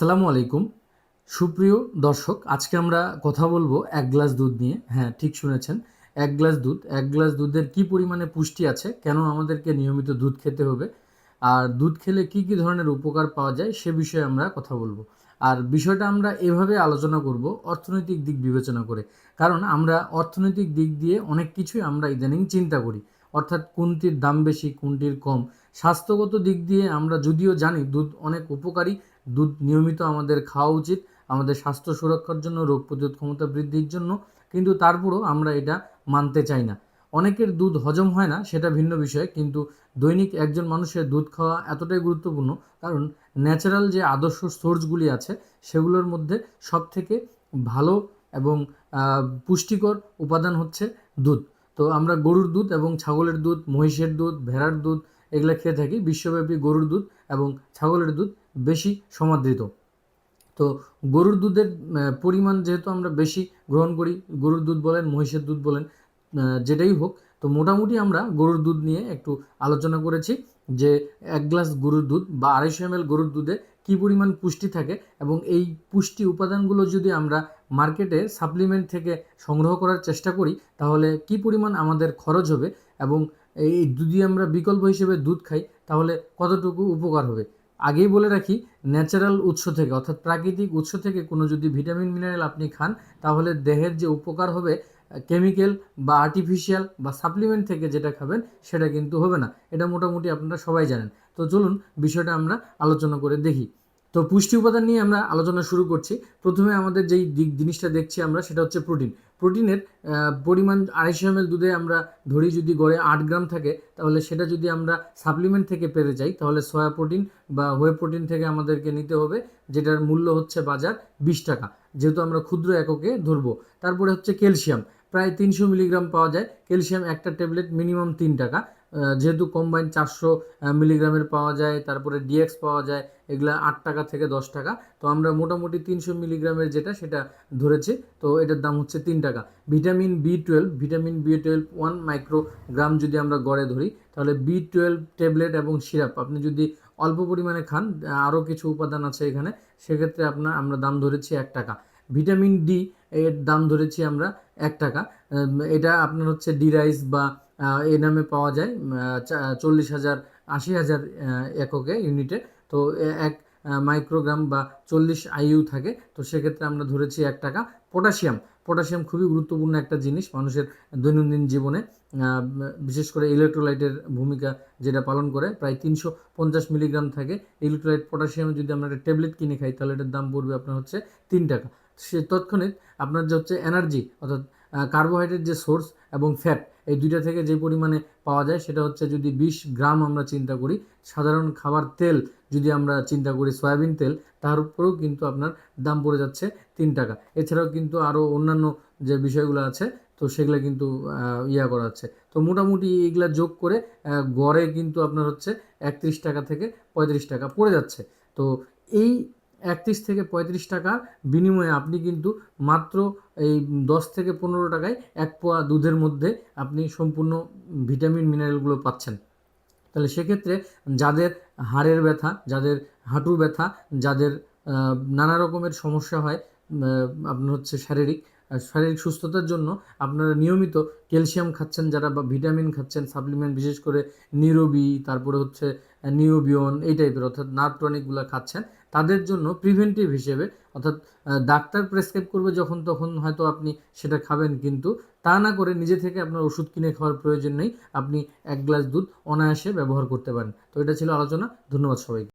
আসসালামু আলাইকুম। সুপ্রিয় দর্শক, আজকে আমরা কথা বলব এক গ্লাস দুধ নিয়ে। হ্যাঁ ঠিক শুনেছেন, এক গ্লাস দুধ। এক গ্লাস দুধের কি পরিমাণে পুষ্টি আছে, কেন আমাদেরকে নিয়মিত দুধ খেতে হবে, আর দুধ খেলে কি কি ধরনের উপকার পাওয়া যায়, সে বিষয়ে আমরা কথা বলব। আর বিষয়টা আমরা এভাবে আলোচনা করব অর্থনৈতিক দিক বিবেচনা করে। কারণ আমরা অর্থনৈতিক দিক দিয়ে অনেক কিছুই আমরা ইদানিং চিন্তা করি। অর্থাৎ কোনটির দাম বেশি, কোনটির কম। স্বাস্থ্যগত দিক দিয়ে আমরা যদিও জানি দুধ অনেক উপকারী দুধ নিয়মিত আমাদের খাওয়া উচিত, আমাদের স্বাস্থ্য সুরক্ষার জন্য, রোগ প্রতিরোধ ক্ষমতা বৃদ্ধির জন্য, কিন্তু তারপরও আমরা এটা মানতে চাই না। অনেকের দুধ হজম হয় না, সেটা ভিন্ন বিষয়, কিন্তু দৈনিক একজন মানুষের দুধ খাওয়া এতটাই গুরুত্বপূর্ণ, কারণ ন্যাচারাল যে আদর্শ সোর্সগুলি আছে, সেগুলোর মধ্যে সব থেকে ভালো এবং পুষ্টিকর উপাদান হচ্ছে দুধ। তো আমরা গরুর দুধ এবং ছাগলের দুধ, মহিষের দুধ, ভেড়ার দুধ, এগুলো খেয়ে থাকি, বিশ্বব্যাপী গরুর দুধ এবং ছাগলের দুধ বেশি সমাদৃত। তো গরুর দুধের পরিমাণ যেহেতু আমরা বেশি গ্রহণ করি, গরুর দুধ বলেন, মহিষের দুধ বলেন যেটাই হোক, তো মোটামুটি আমরা গরুর দুধ নিয়ে একটু আলোচনা করেছি যে এক গ্লাস গরুর দুধ বা আড়াইশো এম গরুর দুধে কী পরিমাণ পুষ্টি থাকে এবং এই পুষ্টি উপাদানগুলো যদি আমরা মার্কেটে সাপ্লিমেন্ট থেকে সংগ্রহ করার চেষ্টা করি, তাহলে কি পরিমাণ আমাদের খরচ হবে এবং এই যদি আমরা বিকল্প হিসেবে দুধ খাই, তাহলে কতটুকু উপকার হবে? আগেই বলে রাখি ন্যাচারাল উৎস থেকে, অর্থাৎ প্রাকৃতিক উৎস থেকে কোনো যদি ভিটামিন মিনারেল আপনি খান, তাহলে দেহের যে উপকার হবে কেমিক্যাল বা আর্টিফিশিয়াল বা সাপ্লিমেন্ট থেকে যেটা খাবেন, সেটা কিন্তু হবে না। এটা মোটামুটি আপনারা সবাই জানেন। তো চলুন, বিষয়টা আমরা আলোচনা করে দেখি। তো পুষ্টি উপাদান নিয়ে আমরা আলোচনা শুরু করছি। প্রথমে আমাদের যেই দিক জিনিসটা দেখছি আমরা, সেটা হচ্ছে প্রোটিন। প্রোটিনের পরিমাণ আড়াইশো এম দুধে আমরা ধরি যদি গড়ে আট গ্রাম থাকে, তাহলে সেটা যদি আমরা সাপ্লিমেন্ট থেকে পেতে চাই, তাহলে সয়া প্রোটিন বা হোয়ে প্রোটিন থেকে আমাদেরকে নিতে হবে, যেটার মূল্য হচ্ছে বাজার বিশ টাকা। যেহেতু আমরা ক্ষুদ্র এককে ধরবো। তারপরে হচ্ছে ক্যালসিয়াম। প্রায় তিনশো মিলিগ্রাম পাওয়া যায়। ক্যালসিয়াম একটা ট্যাবলেট মিনিমাম তিন টাকা। যেহেতু কম্বাইন চারশো মিলিগ্রামের পাওয়া যায়, তারপরে ডিএক্স পাওয়া যায়, এগুলা আট টাকা থেকে দশ টাকা। তো আমরা মোটামুটি তিনশো মিলিগ্রামের যেটা, সেটা ধরেছি। তো এটার দাম হচ্ছে তিন টাকা। Vitamin B twelve vitamin B twelve one microgram যদি আমরা গড়ে ধরি, তাহলে বি টুয়েলভ ট্যাবলেট এবং সিরাপ আপনি যদি অল্প পরিমাণে খান আরও কিছু উপাদান আছে এখানে, সেক্ষেত্রে আপনার, আমরা দাম ধরেছি এক টাকা। ভিটামিন ডি এর দাম ধরেছি আমরা এক টাকা। এটা আপনার হচ্ছে ডি রাইস বা এই নামে পাওয়া যায় চল্লিশ হাজার, আশি হাজার এককে ইউনিটে তো এক মাইক্রোগ্রাম বা চল্লিশ আইইউ থাকে, তো সেক্ষেত্রে আমরা ধরেছি এক টাকা। পটাশিয়াম পটাশিয়াম খুবই গুরুত্বপূর্ণ একটা জিনিস মানুষের দৈনন্দিন জীবনে। বিশেষ করে ইলেকট্রোলাইটের ভূমিকা যেটা পালন করে, প্রায় তিনশো পঞ্চাশ মিলিগ্রাম থাকে। ইলেকট্রোলাইট পটাশিয়াম যদি আমরা একটা ট্যাবলেট কিনে খাই, তাহলে এটার দাম পড়বে আপনার হচ্ছে তিন টাকা। সে তৎক্ষণিক আপনার যে হচ্ছে এনার্জি অর্থাৎ কার্বোহাইড্রেট যে সোর্স এবং ফ্যাট এই দুইটা থেকে যে পরিমাণে পাওয়া যায় সেটা হচ্ছে যদি বিশ গ্রাম আমরা চিন্তা করি, সাধারণ খাবার তেল যদি আমরা চিন্তা করি, সয়াবিন তেল, তার উপরেও কিন্তু আপনার দাম পড়ে যাচ্ছে তিন টাকা। এছাড়াও কিন্তু আরও অন্যান্য যে বিষয়গুলো আছে, তো সেগুলো কিন্তু ইয়া করা হচ্ছে। তো মোটামুটি এগুলা যোগ করে গড়ে কিন্তু আপনার হচ্ছে একত্রিশ টাকা থেকে পঁয়ত্রিশ টাকা পড়ে যাচ্ছে। তো এই একত্রিশ থেকে পঁয়ত্রিশ টাকার বিনিময়ে আপনি কিন্তু মাত্র এই দশ থেকে পনেরো টাকায় এক পোয়া দুধের মধ্যে আপনি সম্পূর্ণ ভিটামিন, মিনারেলগুলো পাচ্ছেন। তাহলে সেক্ষেত্রে যাদের হাড়ের ব্যথা, যাদের হাঁটুর ব্যথা, যাদের নানা রকমের সমস্যা হয় আপনার হচ্ছে শারীরিক শারীরিক সুস্থতার জন্য আপনারা নিয়মিত ক্যালসিয়াম খাচ্ছেন যারা বা ভিটামিন খাচ্ছেন, সাপ্লিমেন্ট বিশেষ করে নিরোবি, তারপরে হচ্ছে নিওবিয়ন এই টাইপের অর্থাৎ নার্ভ টনিকগুলো খাচ্ছেন। তাদের জন্য প্রিভেন্টিভ হিসেবে, অর্থাৎ ডাক্তার প্রেসক্রাইব করবে যখন তখন হয়তো আপনি সেটা খাবেন, কিন্তু তা না করে নিজে থেকে আপনার ওষুধ কিনে খাওয়ার প্রয়োজন নেই। আপনি এক গ্লাস দুধ অনায়াসে ব্যবহার করতে পারেন। তো এটা ছিল আলোচনা। ধন্যবাদ সবাইকে।